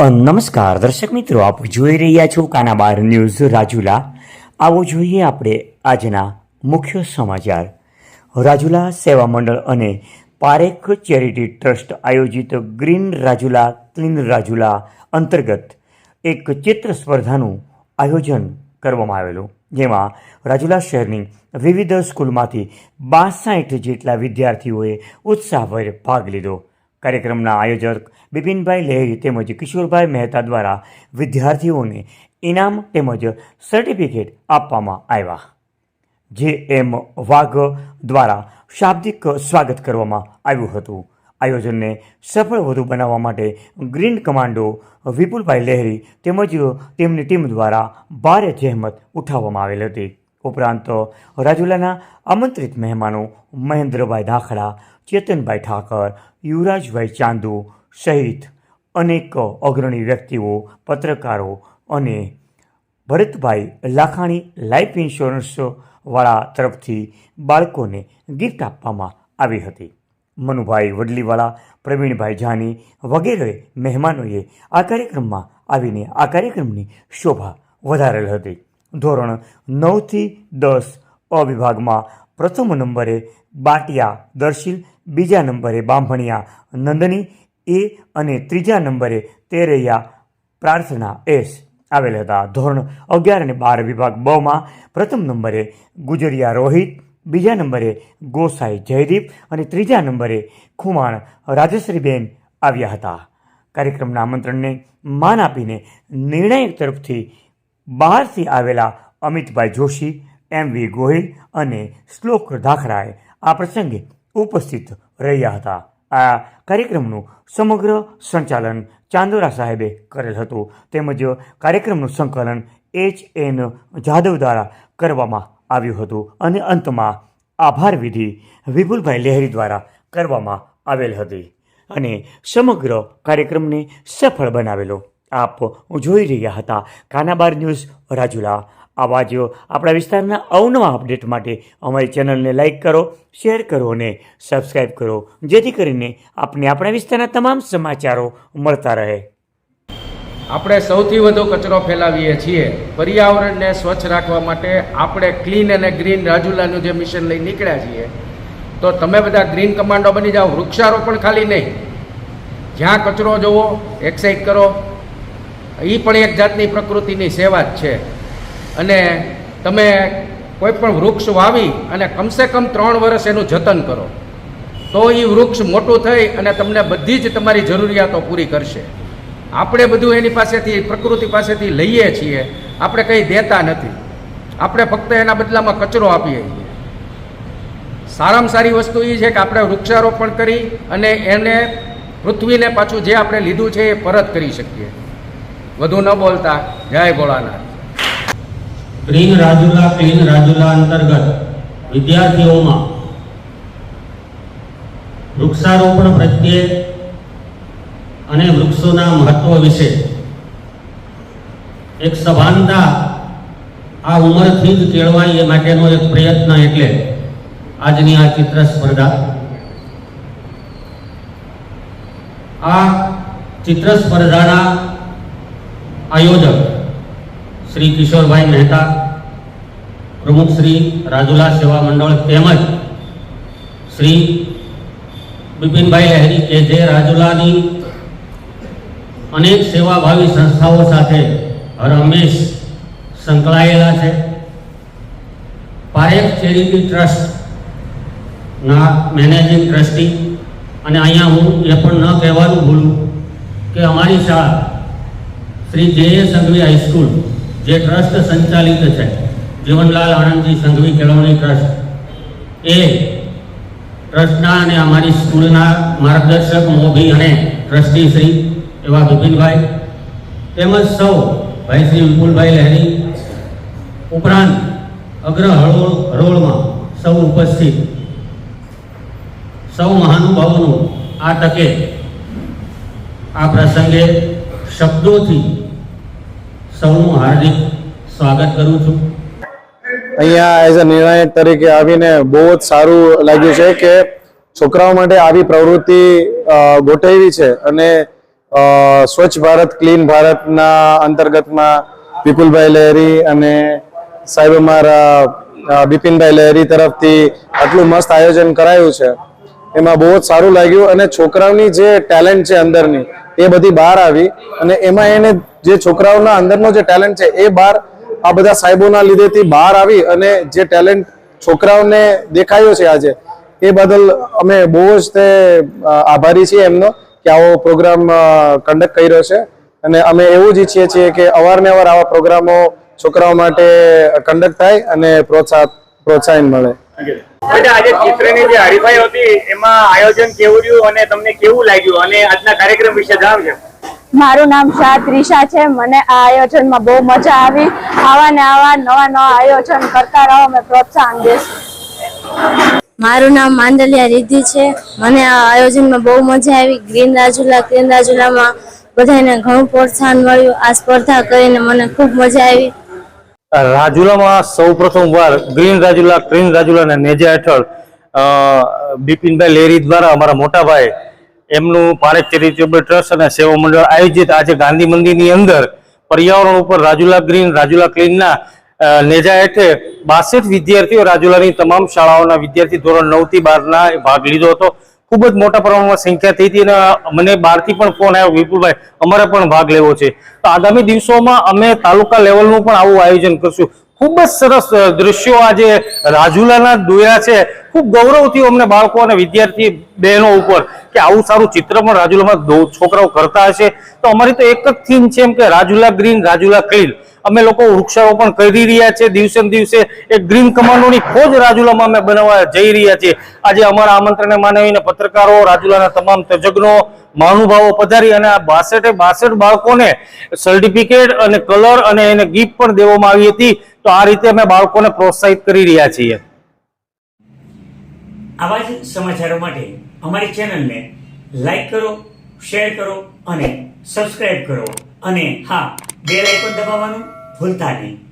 નમસ્કાર, દર્શક મિત્રો, આપ જોઈ રહ્યા છો કાનાબાર ન્યૂઝ રાજુલા. આવો જોઈએ આપણે આજના મુખ્ય સમાચાર. રાજુલા સેવા મંડળ અને પારેખ ચેરિટી ટ્રસ્ટ આયોજિત ગ્રીન રાજુલા, ક્લીન રાજુલા અંતર્ગત એક ચિત્ર સ્પર્ધાનું આયોજન કરવામાં આવેલું. જેમાં રાજુલા શહેરની વિવિધ સ્કૂલમાંથી બાસઠ જેટલા વિદ્યાર્થીઓએ ઉત્સાહભેર ભાગ લીધો. કાર્યક્રમના આયોજક બિપિનભાઈ લહેરી તેમજ કિશોરભાઈ મહેતા દ્વારા વિદ્યાર્થીઓને ઇનામ તેમજ સર્ટિફિકેટ આપવામાં આવ્યા. જે એમ વાઘ દ્વારા શાબ્દિક સ્વાગત કરવામાં આવ્યું હતું. આયોજનને સફળ વધુ બનાવવા માટે ગ્રીન કમાન્ડો વિપુલભાઈ લહેરી તેમજ તેમની ટીમ દ્વારા ભારે જહેમત ઉઠાવવામાં આવેલ હતી. ઉપરાંત રાજુલાના આમંત્રિત મહેમાનો મહેન્દ્રભાઈ દાખલા ચેતનભાઈ ઠાકર, યુવરાજભાઈ ચાંદુ સહિત અનેક અગ્રણી વ્યક્તિઓ, પત્રકારો અને ભરતભાઈ લાખાણી લાઈફ ઇન્સ્યોરન્સવાળા તરફથી બાળકોને ગિફ્ટ આપવામાં આવી હતી. મનુભાઈ વડલીવાળા, પ્રવીણભાઈ જાની વગેરે મહેમાનોએ આ કાર્યક્રમમાં આવીને આ કાર્યક્રમની શોભા વધારેલ હતી. ધોરણ નવથી દસ અ વિભાગમાં પ્રથમ નંબરે બાટિયા દર્શિલ, બીજા નંબરે બાંભણિયા નંદની, એ અને ત્રીજા નંબરે તેરૈયા પ્રાર્થના એસ આવેલ હતા. ધોરણ અગિયાર અને બાર વિભાગ બમાં પ્રથમ નંબરે ગુજરિયા રોહિત, બીજા નંબરે ગોસાઈ જયદીપ અને ત્રીજા નંબરે ખુમાણ રાજશ્રીબેન આવ્યા હતા. કાર્યક્રમના આમંત્રણને માન આપીને નિર્ણાયક તરફથી બહારથી આવેલા અમિતભાઈ જોશી, એમ વી ગોહિલ અને શ્લોક દાખરાએ આ પ્રસંગે ઉપસ્થિત રહ્યા હતા. આ કાર્યક્રમનું સમગ્ર સંચાલન ચાંદોરા સાહેબે કરેલ હતું. તેમજ કાર્યક્રમનું સંકલન એચ એન જાદવ દ્વારા કરવામાં આવ્યું હતું અને અંતમાં આભાર વિધિ વિપુલભાઈ લહેરી દ્વારા કરવામાં આવેલ હતી અને સમગ્ર કાર્યક્રમને સફળ બનાવેલો આપ જોઈ રહ્યા હતા. કાનાબાર ન્યૂઝ, રાજુલા. આવા જ આપણા વિસ્તારના અવનવા અપડેટ માટે. અમારી ચેનલને લાઈક કરો, શેર કરો અને સબસ્ક્રાઈબ કરો, જેથી કરીને આપને આપણા વિસ્તારના તમામ સમાચારો મળતા રહે. આપણે સૌથી વધુ કચરો ફેલાવીએ છીએ. પર્યાવરણને સ્વચ્છ રાખવા માટે આપણે ક્લીન અને ગ્રીન રાજુલાનું જે મિશન લઈ નીકળ્યા છીએ, તો તમે બધા ગ્રીન કમાન્ડો બની જાઓ. વૃક્ષારોપણ ખાલી નહીં. જ્યાં કચરો જોવો એક્સાઇટ કરો. એ પણ એક જાતની પ્રકૃતિની સેવા જ છે. અને તમે કોઈ પણ વૃક્ષ વાવી અને કમસે કમ ત્રણ વર્ષ એનું જતન કરો. તો એ વૃક્ષ મોટું થઈ અને તમને બધી જ તમારી જરૂરિયાતો પૂરી કરશે. આપણે બધું એની પાસેથી, પ્રકૃતિ પાસેથી લઈએ છીએ. આપણે કંઈ દેતા નથી. આપણે ફક્ત એના બદલામાં કચરો આપીએ છીએ. સારામાં સારી વસ્તુ એ છે કે આપણે વૃક્ષારોપણ કરી અને એને પૃથ્વીને પાછું જે આપણે લીધું છે એ પરત કરી શકીએ. વધુ ન બોલતા. જય ભોળાનાથ. ગ્રીન રાજુલા ક્લીન રાજુલા અંતર્ગત વિદ્યાર્થીઓમાં વૃક્ષારોપણ પ્રત્યે અને વૃક્ષોના મહત્વ વિશે એક સભાનતા આ ઉંમરથી જ કેળવાય એ માટેનો એક પ્રયત્ન એટલે આજની આ ચિત્ર સ્પર્ધા. આ ચિત્ર સ્પર્ધાના આયોજક શ્રી કિશોરભાઈ મહેતા, પ્રમુખ શ્રી રાજુલા સેવા મંડળ તેમજ શ્રી બિપિનભાઈ લહેરી કે જે રાજુલાની અનેક સેવાભાવી સંસ્થાઓ સાથે હર હંમેશ સંકળાયેલા છે. પારેખ ચેરિટી ટ્રસ્ટના મેનેજિંગ ટ્રસ્ટી અને અહીંયા હું એ પણ ન કહેવાનું ભૂલું કે અમારી શાળા Shri J. A. Sanghvi high school જે ટ્રસ્ટ સંચાલિત છે. જીવનલાલ આણંદજી સંઘવી કેળવણી ટ્રસ્ટ. એ ટ્રસ્ટના અને અમારી સ્કૂલના માર્ગદર્શક મોભી અને ટ્રસ્ટી શ્રી એવા બિપિનભાઈ તેમજ સૌ ભાઈ શ્રી વિપુલભાઈ લહેરી, ઉપરાંત અગ્ર હરોળ હરોળમાં સૌ ઉપસ્થિત. સૌ મહાનુભાવોનું આ તકે આ પ્રસંગે શબ્દોથી સૌનું હાર્દિક સ્વાગત કરું છું. અહીંયા એઝ અ નિર્ણાયક તરીકે આવીને બહુ જ સારું લાગ્યું છે કે છોકરાઓ માટે આવી પ્રવૃત્તિ ગોઠવી છે અને સ્વચ્છ ભારત, ક્લીન ભારતના અંતર્ગતમાં વિપુલભાઈ લહેરી અને સાહેબ અમારા બિપિનભાઈ લહેરી તરફથી આટલું મસ્ત આયોજન કરાયું છે. એમાં બહુ જ સારું લાગ્યું અને છોકરાઓની જે ટેલેન્ટ છે અંદરની એ બધી બહાર આવી અને એમાં એને જે છોકરાઓના અંદરનો જે ટેલેન્ટ છે એ બહાર આ બધા સાહેબોના લીધેથી બહાર આવી અને જે ટેલેન્ટ છોકરાઓને દેખાયો છે આજે, એ બદલ અમે બહુ જ તે આભારી છીએ એમનો કે આવો પ્રોગ્રામ કન્ડક્ટ કર્યો છે. અને અમે એવું જ ઈચ્છીએ છીએ કે અવારને અવાર આવા પ્રોગ્રામો છોકરાઓ માટે કન્ડક્ટ થાય અને પ્રોત્સાહન પ્રોત્સાહન મળે. આજે ચિત્રની જે હરીફાઈ હતી એમાં આયોજન કેવું રહ્યું અને તમને કેવું લાગ્યું? અને આજના કાર્યક્રમ વિશે જણાવજો. મારું નામ શાહ ત્રિષા છે. મને આ આયોજનમાં બહુ મજા આવી. આવા ને આવા નવા નવા આયોજન કરતા રહો અમે પ્રોત્સાહન દેશું. મારું નામ માંડલિયા રિદ્ધિ છે. મને આ આયોજનમાં બહુ મજા આવી. ગ્રીન રાજુલા ગ્રીન રાજુલામાં બધાને ઘણું પ્રોત્સાહન મળ્યું. આ સ્પર્ધા કરીને મને ખૂબ મજા આવી. રાજુલામાં સૌ પ્રથમ વાર ગ્રીન રાજુલા ગ્રીન રાજુલાના નેજા હેઠળ બિપિનભાઈ લેરી દ્વારા અમારા મોટાભાઈ એમનું પારેખ ચેરિટેબલ ટ્રસ્ટ અને સેવા મંડળ આયોજિત આજે ગાંધી મંદિરની અંદર પર્યાવરણ ઉપર રાજુલા ગ્રીન, રાજુલા ક્લીનના નેજા હેઠળ બાસઠ વિદ્યાર્થીઓ રાજુલાની તમામ શાળાઓના વિદ્યાર્થી ધોરણ નવથી બારના ભાગ લીધો હતો. ખૂબ જ મોટા પ્રમાણમાં સંખ્યા થઈ હતી અને મને બહારથી પણ ફોન આવ્યો. વિપુલભાઈ, અમારે પણ ભાગ લેવો છે. તો આગામી દિવસોમાં અમે તાલુકા લેવલનું પણ આવું આયોજન કરશું. ખૂબ જ સરસ દ્રશ્યો આજે રાજુલાના દોયા છે. ખૂબ ગૌરવથી અમને બાળકો અને વિદ્યાર્થી બહેનો ઉપર કે આવું સારું ચિત્ર પણ રાજુલામાં છોકરાઓ કરતા હશે. તો અમારી તો એક જ થીમ છે એમ કે રાજુલા ગ્રીન રાજુલા ક્લીન અમે લોકો વૃક્ષારોપણ કરી રહ્યા છે. દિવસે દિવસે એક ગ્રીન કમાન્ડોની ખોજ રાજુલામાં અમે બનાવવા જઈ રહ્યા છીએ. આજે અમારા આમંત્રણને માનવીને પત્રકારો, રાજુલાના તમામ તજજ્ઞો, મહાનુભાવો પધારી અને આ બાસઠે બાસઠ બાળકોને સર્ટિફિકેટ અને કલર અને એને ગિફ્ટ પણ દેવામાં આવી હતી. તો આ રીતે અમે બાળકોને પ્રોત્સાહિત કરી રહ્યા છીએ. આવા જ સમાચારો માટે અમારી ચેનલને લાઈક કરો, શેર કરો અને સબસ્ક્રાઇબ કરો. અને હા, બેલ આઇકોન દબાવવાનું ભૂલતા નહીં